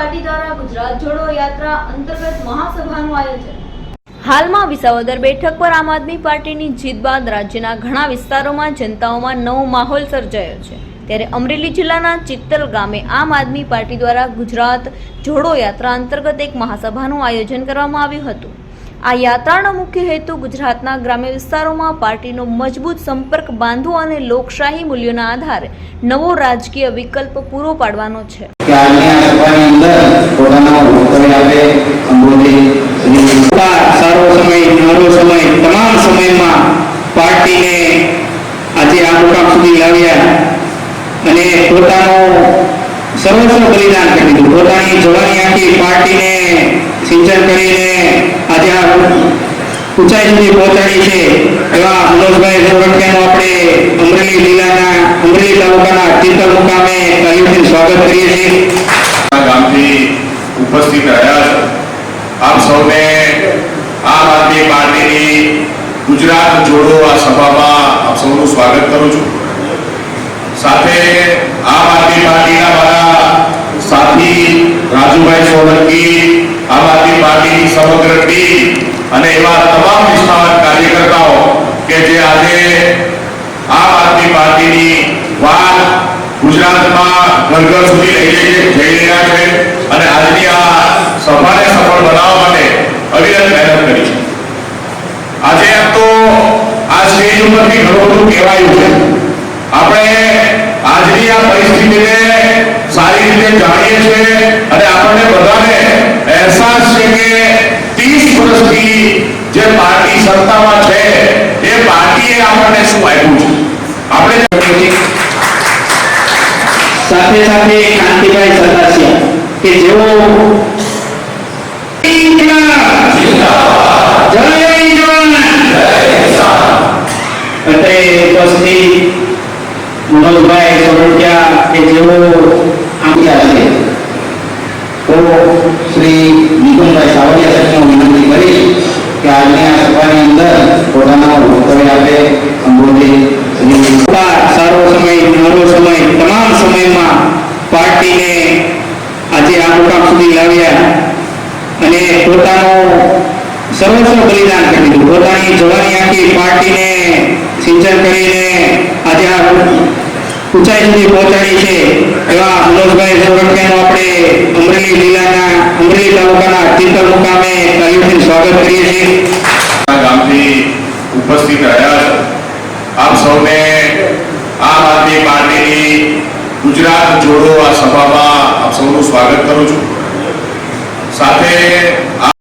Party દ્વારા ગુજરાત જોડો યાત્રા અંતર્ગત મહાસભાનું આયોજન. હાલમાં વિસાવદર બેઠક પર આમ આદમી પાર્ટીની જીત બાદ રાજ્યના ઘણા વિસ્તારોમાં જનતાઓમાં નવો માહોલ સર્જાયો છે. ત્યારે અમરેલી જિલ્લાના ચિત્તલ ગામે આમ આદમી પાર્ટી દ્વારા ગુજરાત જોડો યાત્રા અંતર્ગત એક મહાસભાનું આયોજન કરવામાં આવ્યું હતું. આ યાત્રાનો મુખ્ય હેતુ ગુજરાતના ગ્રામ્ય વિસ્તારોમાં પાર્ટીનો મજબૂત સંપર્ક બાંધવો અને લોકશાહી મૂલ્યોના આધારે નવો રાજકીય વિકલ્પ પૂરો પાડવાનો છે કે આજની આ સભાની અંદર પોતાનો વક્તવ્ય આપે સારો સમય નાનો સમય તમામ સમયમાં પાર્ટીને આજે આ મુકામ સુધી લાવ્યા અને પોતાનું સર્વસ્વ બલિદાન કરી દીધું. પોતાની જવાની આખી પાર્ટીને સિંચન કરીને આજે આ ઊંચાઈ સુધી પહોંચાડી છે. એવા મનોજભાઈ સોરઠિયાનું આપણે અમરેલી જિલ્લાના અમરેલી તાલુકાના ચિત્તલ મુકામે તાલીમથી સ્વાગત કરીએ છીએ. ગામથી ઉપસ્થિત રહ્યા છો. આપ સૌને આમ આદમી પાર્ટીની ગુજરાત જોડો આ સભામાં આપ સૌનું સ્વાગત કરું છું. સાથે આમ આદમી પાર્ટીના મારા સાથી રાજુભાઈ સોલંકી આમ આદમી પાર્ટીની સમગ્ર ટીમ અને એવા તમામ નિષ્ઠાવાન કાર્યકર્તાઓ કે જે આજે આમ આદમી પાર્ટીની આજની આ સભાને સફળ સારી રીતે જાણીએ છીએ અને આપણને બધાને અહેસાસ છે કે 30 વર્ષથી જે પાર્ટી સત્તામાં છે, એ પાર્ટીએ આપણને શું આપ્યું છે? સાથે સાથે કાંતિભાઈ સરદાસિયા કે જેઓ ઉપસ્થિત મનોજભાઈ સોરઠિયા કે જેઓ આપ્યા છે. તો શ્રી નિકુંજભાઈ સાવલિયા સાહેબને વિનંતી કરીશ કે આજની આ સભાની અંદર પોતાના વક્તવ્ય આપે સંબોધિત શ્રી સમય, નવો સમય, તમામ સમયમાં પાર્ટીને આજે આ મુકામ સુધી લાવ્યા અને પોતાનું સર્વસ્વ બલિદાન કરી દીધું. પોતાની જવાની આખી પાર્ટીને સિંચન કરીને આજે આ ઊંચાઈ સુધી પહોંચાડી છે એવા મનોજભાઈ સોરઠિયાનું આપણે અમરેલી જિલ્લાના, અમરેલી તાલુકાના ચિત્તલ મુકામે તાલીમથી સ્વાગત કરીએ છીએ. ગામથી ઉપસ્થિત રહ્યા આપ સૌને આમ આદમી પાર્ટીની ગુજરાત જોડો આ સભામાં આપ સૌનું સ્વાગત કરું છું. સાથે